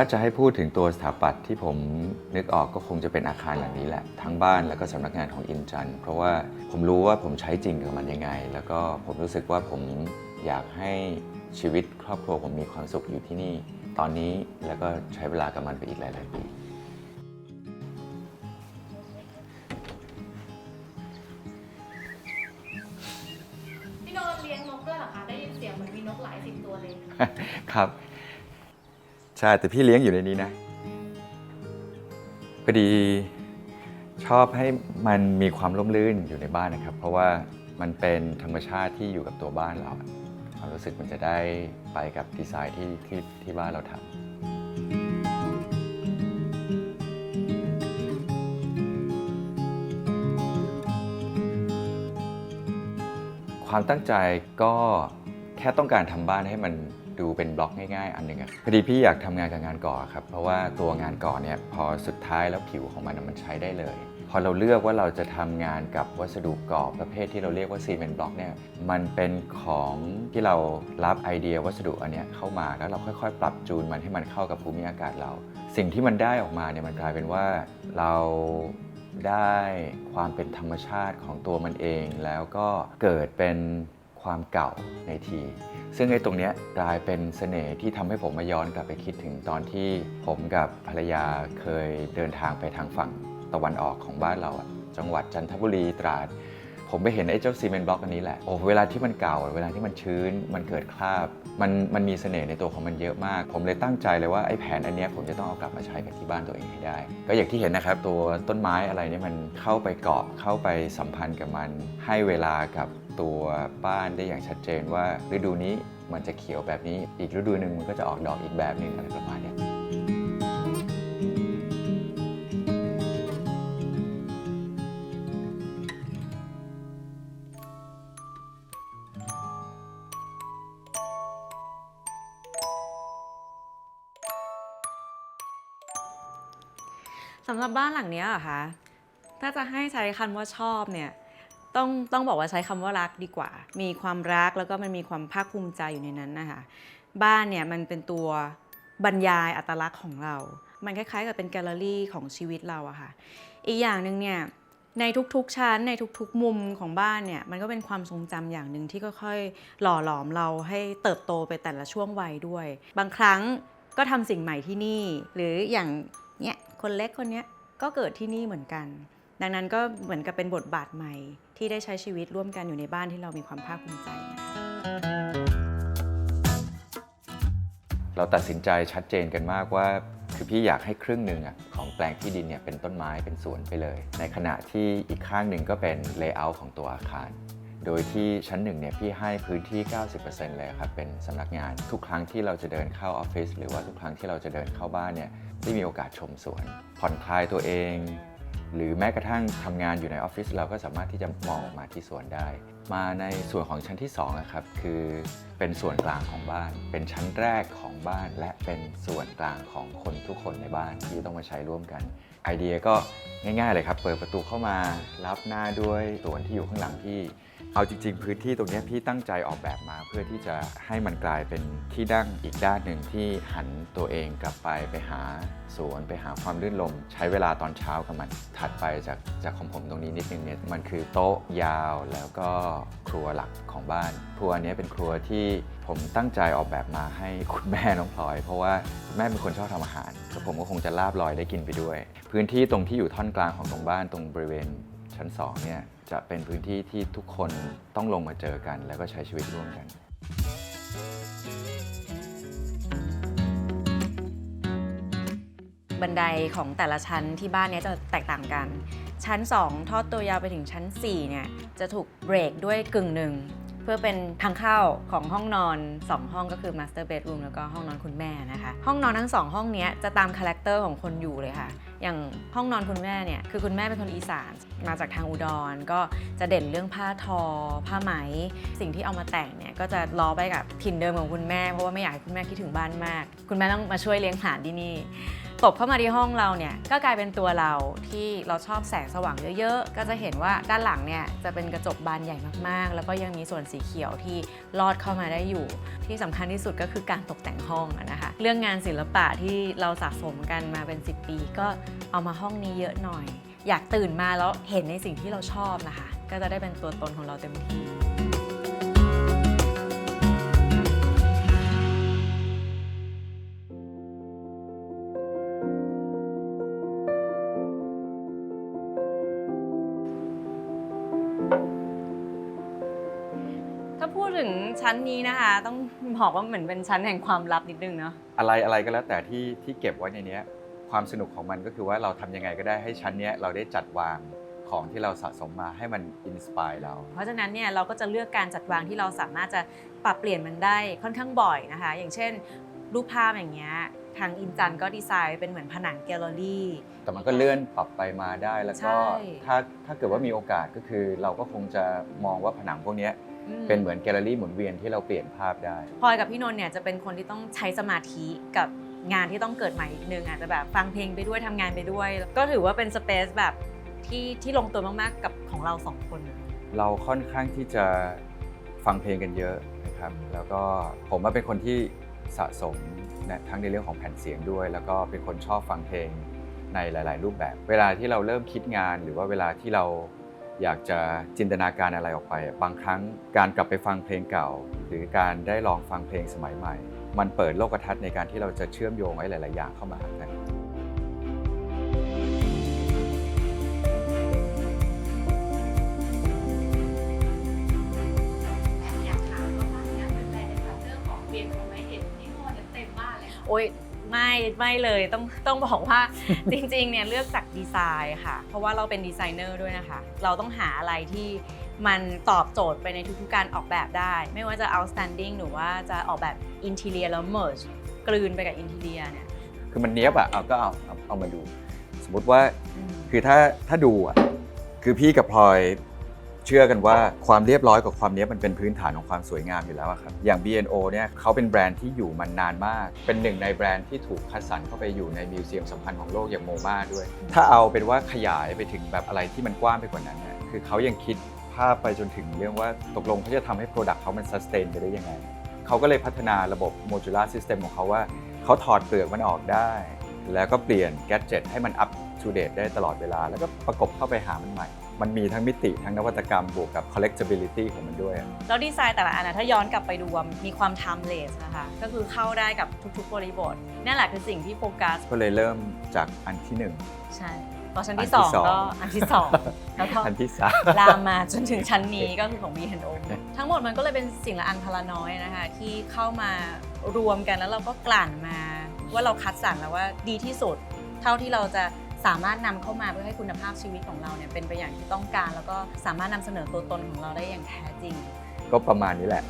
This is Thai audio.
ถ้าจะให้พูดถึงตัวสถาปัตย์ที่ผมนึกออกก็คงจะเป็นอาคารหลังนี้แหละ ทั้งบ้านแล้วก็สำนักงานของอินจันทร์เพราะว่าผมรู้ว่าผมใช้จริงกับมันยังไง แล้วก็ผมรู้สึกว่าผมอยากให้ชีวิตครอบครัวผมมีความสุขอยู่ที่นี่ ตอนนี้แล้วก็ใช้เวลากับมันไปอีกหลาย ๆ ปี พี่โนเลี้ยงนกด้วยเหรอคะ ได้ยินเสียงเหมือนมีนกหลายสิบตัวเลย ครับ ใช่แต่พี่เลี้ยงอยู่ในนี้นะพอดีชอบให้มันมีความร่มรื่นอยู่ในบ้านนะครับ เพราะว่ามันเป็นธรรมชาติที่อยู่กับตัวบ้านเราอะความรู้สึกมันจะได้ไปกับดีไซน์ที่ที่ที่บ้านเราทำ ความตั้งใจก็แค่ต้องการทำบ้านให้มัน ดูเป็นบล็อกง่ายๆ อันหนึ่งอะพอดีพี่อยากทำงานกับงานก่อครับ เพราะว่าตัวงานก่อเนี่ยพอสุดท้ายแล้วผิวของมันมันใช้ได้เลย พอเราเลือกว่าเราจะทำงานกับวัสดุก่อประเภทที่เราเรียกว่าซีเมนต์บล็อกเนี่ยมันเป็นของที่เรารับไอเดียวัสดุอันเนี้ยเข้ามาแล้วเราค่อยๆ ปรับจูนมันให้มันเข้ากับภูมิอากาศเรา สิ่งที่มันได้ออกมาเนี่ยมันกลายเป็นว่าเราได้ความเป็นธรรมชาติของตัวมันเอง แล้วก็เกิดเป็น ความเก่าในที ซึ่งไอ้ตรงเนี้ยกลายเป็นเสน่ห์ที่ทำให้ผมมาย้อนกลับไปคิดถึงตอนที่ผมกับภรรยาเคยเดินทางไปทางฝั่งตะวันออกของบ้านเรา จังหวัดจันทบุรีตราด ผมไปเห็นไอ้เจ้าซีเมนต์บล็อกอันนี้แหละ โอ้เวลาที่มันเก่า เวลาที่มันชื้น มันเกิดคราบ มันมันมีเสน่ห์ในตัวของมันเยอะมาก ผมเลยตั้งใจเลยว่าไอ้แผนอันเนี้ยผมจะต้องเอากลับมาใช้กับที่บ้านตัวเองให้ได้ ก็อย่างที่เห็นนะครับ ตัวต้นไม้อะไรเนี่ยมันเข้าไปเกาะเข้าไปสัมพันธ์กับมัน ให้เวลากับ ตัวบ้านได้อย่างชัดเจนว่าฤดูนี้มันจะเขียวแบบนี้ อีกฤดูหนึ่งมันก็จะออกดอกอีกแบบหนึ่งอะไรประมาณเนี้ยสำหรับบ้านหลังเนี้ยเหรอคะ ถ้าจะให้ใช้คำว่าชอบเนี่ย ต้องต้องบอกว่าใช้คำว่ารักดีกว่า มีความรักแล้วก็มันมีความภาคภูมิใจอยู่ในนั้นนะคะ บ้านเนี่ยมันเป็นตัวบรรยายอัตลักษณ์ของเรา มันคล้ายๆ กับเป็นแกลเลอรี่ของชีวิตเราอะค่ะ อีกอย่างหนึ่งเนี่ยในทุกๆชั้นในทุกๆ มุมของบ้านเนี่ยมันก็เป็นความทรงจำอย่างหนึ่งที่ค่อยๆหล่อหลอมเราให้เติบโตไปแต่ละช่วงวัยด้วย บางครั้งก็ทำสิ่งใหม่ที่นี่ หรืออย่างเนี่ยคนเล็กคนเนี้ยก็เกิดที่นี่เหมือนกัน ดังนั้นก็เหมือนกับเป็นบทบาทใหม่ ที่ได้ใช้ชีวิตร่วมกันอยู่ในบ้านที่เรามีความภาคภูมิใจนะคะเราตัดสินใจชัดเจนกันมากว่า คือพี่อยากให้ครึ่งหนึ่งของแปลงที่ดินเนี่ยเป็นต้นไม้เป็นสวนไปเลย ในขณะที่อีกข้างหนึ่งก็เป็นเลเยอร์ของตัวอาคารโดยที่ชั้นหนึ่งเนี่ยพี่ให้พื้นที่ 90%เลยครับ เป็นสำนักงาน ทุกครั้งที่เราจะเดินเข้าออฟฟิศหรือว่าทุกครั้งที่เราจะเดินเข้าบ้านเนี่ยได้มีโอกาสชมสวน ผ่อนคลายตัวเอง หรือแม้กระทั่งทำงานอยู่ในออฟฟิศเราก็สามารถที่จะมองออกมาที่สวนได้ มาในส่วนของชั้นที่2นะครับคือเป็นส่วนกลางของบ้าน เป็นชั้นแรกของบ้าน และเป็นส่วนกลางของคนทุกคนในบ้านที่ต้องมาใช้ร่วมกัน ไอเดียก็ง่ายๆเลยครับ เปิดประตูเข้ามารับหน้าด้วยส่วนที่อยู่ข้างหลังพี่ เอาจริง ๆ พื้นที่ตรงนี้พี่ตั้งใจออกแบบมา เพื่อที่จะให้มันกลายเป็นที่ดั้งอีกด้านหนึ่งที่หันตัวเองกลับไปไปหาสวนไปหาความรื่นรมใช้เวลาตอนเช้ากับมันถัดไปจากจากของผมตรงนี้นิดนึงเนี่ยมันคือโต๊ะยาวแล้วก็ครัวหลักของบ้าน ครัวนี้เป็นครัวที่ผมตั้งใจออกแบบมาให้คุณแม่น้องพลอย เพราะว่าแม่เป็นคนชอบทำอาหารแล้วผมก็คงจะลาบลอยได้กินไปด้วย พื้นที่ตรงที่อยู่ท่อนกลางของตรงบ้านตรงบริเวณชั้น2เนี่ย จะเป็นพื้นที่ที่ทุกคนต้องลงมาเจอกัน แล้วก็ใช้ชีวิตร่วมกัน บันไดของแต่ละชั้นที่บ้านเนี้ยจะแตกต่างกัน ชั้น 2 ทอดตัวยาวไปถึงชั้น4เนี่ยจะถูกเบรกด้วยกึ่งหนึ่ง พื่อเป็นทางเข้าของห้องนอน 2 ห้องก็คือ master bedroom แล้วก็ห้องนอนคุณแม่นะคะ ห้องนอนทั้ง 2 ห้องนี้จะตามคาแรคเตอร์ของคนอยู่เลยค่ะ อย่างห้องนอนคุณแม่เนี่ยคือคุณแม่เป็นคนอีสาน มาจากทางอุดรก็จะเด่นเรื่องผ้าทอ ผ้าไหม สิ่งที่เอามาแต่งเนี่ยก็จะล้อไปกับถิ่นเดิมของคุณแม่เพราะว่าไม่อยากให้คุณแม่คิดถึงบ้านมาก คุณแม่ต้องมาช่วยเลี้ยงหลานที่นี่ ตบเข้ามาที่ห้องเราเนี่ยก็กลายเป็นตัวเราที่เราชอบแสงสว่างเยอะๆ ก็จะเห็นว่าด้านหลังเนี่ยจะเป็นกระจกบานใหญ่มากๆ แล้วก็ยังมีส่วนสีเขียวที่ลอดเข้ามาได้อยู่ ที่สำคัญที่สุดก็คือการตกแต่งห้องนะคะเรื่องงานศิลปะที่เราสะสมกันมาเป็น 10 ปี ก็เอามาห้องนี้เยอะหน่อย อยากตื่นมาแล้วเห็นในสิ่งที่เราชอบนะคะ ก็จะได้เป็นตัวตนของเราเต็มที่ พูดถึงชั้นนี้นะคะ ต้องบอกว่าเหมือนเป็นชั้นแห่งความลับนิดนึงเนาะอะไรอะไรก็แล้วแต่ที่ที่เก็บไว้ในเนี้ยความสนุกของมันก็คือว่าเราทำยังไงก็ได้ให้ชั้นเนี้ยเราได้จัดวางของที่เราสะสมมาให้มันอินสปายเรา เพราะฉะนั้นเนี่ยเราก็จะเลือกการจัดวางที่เราสามารถจะปรับเปลี่ยนมันได้ค่อนข้างบ่อยนะคะ อย่างเช่น รูปภาพอย่างเงี้ยทางอินจันก็ดีไซน์เป็นเหมือนผนังแกลเลอรี่ แต่มันก็เลื่อนปรับไปมาได้แล้วก็ใช่ถ้าถ้าเกิดว่ามีโอกาสก็คือ เราก็คงจะมองว่าผนังพวกเนี้ย เป็นเหมือนแกลเลอรี่หมุนเวียนที่เราเปลี่ยนภาพได้พลอยกับพี่นนท์เนี่ยจะเป็นคนที่ต้องใช้สมาธิกับงานที่ต้องเกิดใหม่อีกนึงอาจจะแบบฟังเพลงไปด้วยทำงานไปด้วย ก็ถือว่าเป็นสเปซแบบที่ที่ลงตัวมากๆกับของเราสองคน เราค่อนข้างที่จะฟังเพลงกันเยอะนะครับแล้วก็ผมว่าเป็นคนที่สะสมนะทั้งในเรื่องของแผ่นเสียงด้วย แล้วก็เป็นคนชอบฟังเพลงในหลาย ๆ รูปแบบ เวลาที่เราเริ่มคิดงานหรือว่าเวลาที่เรา อยากจะจินตนาการอะไรออกไป บางครั้งการกลับไปฟังเพลงเก่า หรือการได้ลองฟังเพลงสมัยใหม่ มันเปิดโลกทัศน์ในการที่เราจะเชื่อมโยงไว้หลาย ๆ อย่างเข้ามาหากันอยากถามว่าบ้านเนี้ยเป็นแบรนด์ในเรื่องของเบียนของไม่เห็นที่โมเนี่ยเต็มบ้านเลยค่ะโอ๊ย ไม่ไม่เลยต้องต้องบอกว่าจริงๆเนี่ยเลือกจากดีไซน์ค่ะ เพราะว่าเราเป็นดีไซเนอร์ด้วยนะคะ เราต้องหาอะไรที่มันตอบโจทย์ไปในทุกๆการออกแบบได้ ไม่ว่าจะ outstanding หรือว่าจะออกแบบ interior แล้ว merge กลืนไปกับ interior เนี่ยคือมันเนี้ยบอะเอาก็เอาเอาเอามาดู สมมติว่าอืมคือถ้าถ้าดูอะคือพี่กับพลอย เชื่อกันว่าความเรียบร้อยกับความเนี้ยบมันเป็นพื้นฐานของความสวยงามอยู่แล้วอะครับ อย่าง BNO เนี่ยเขาเป็นแบรนด์ที่อยู่มานานมาก เป็นหนึ่งในแบรนด์ที่ถูกคัดสรรเข้าไปอยู่ในมิวเซียมสำคัญของโลกอย่างโมมาด้วย ถ้าเอาเป็นว่าขยายไปถึงแบบอะไรที่มันกว้างไปกว่านั้นเนี่ยคือเขายังคิดภาพไปจนถึงเรื่องว่าตกลงเขาจะทำให้ Product เขามัน sustain ไปได้ยังไงเขาก็เลยพัฒนาระบบ modular system ของเขาว่าเขาถอดเปลือกมันออกได้ แล้วก็เปลี่ยนแก d เจ็ตให้มัน up to date ได้ตลอดเวลา แล้วก็ประกบเข้าไปหามันใหม่ มันมีทั้งมิติทั้งนวัตกรรมบวกกับ collectability ของมันด้วย แล้วดีไซน์แต่ละอันนะถ้าย้อนกลับไปดูอะมีความ timeless นะคะก็คือเข้าได้กับทุกๆบริบทนั่นแหละคือสิ่งที่โฟกัส ก็เลยเริ่มจากอันที่หนึ่งใช่พอชั้นอันที่ที่สองสองก็อันที่สองแล้วก็อันที่สามลามมาจนถึงชั้นนี้ก็คือของ B&O ทั้งหมดมันก็เลยเป็นสิ่งละอันพละน้อยนะคะที่เข้ามารวมกันแล้วเราก็กลั่นมา ว่าเราคัดสรรแล้วว่าดีที่สุด เท่าที่เราจะ สามารถนำเข้ามาเพื่อให้คุณภาพชีวิตของเราเนี่ยเป็นไปอย่างที่ต้องการ แล้วก็สามารถนำเสนอตัวตนของเราได้อย่างแท้จริง ก็ประมาณนี้แหละ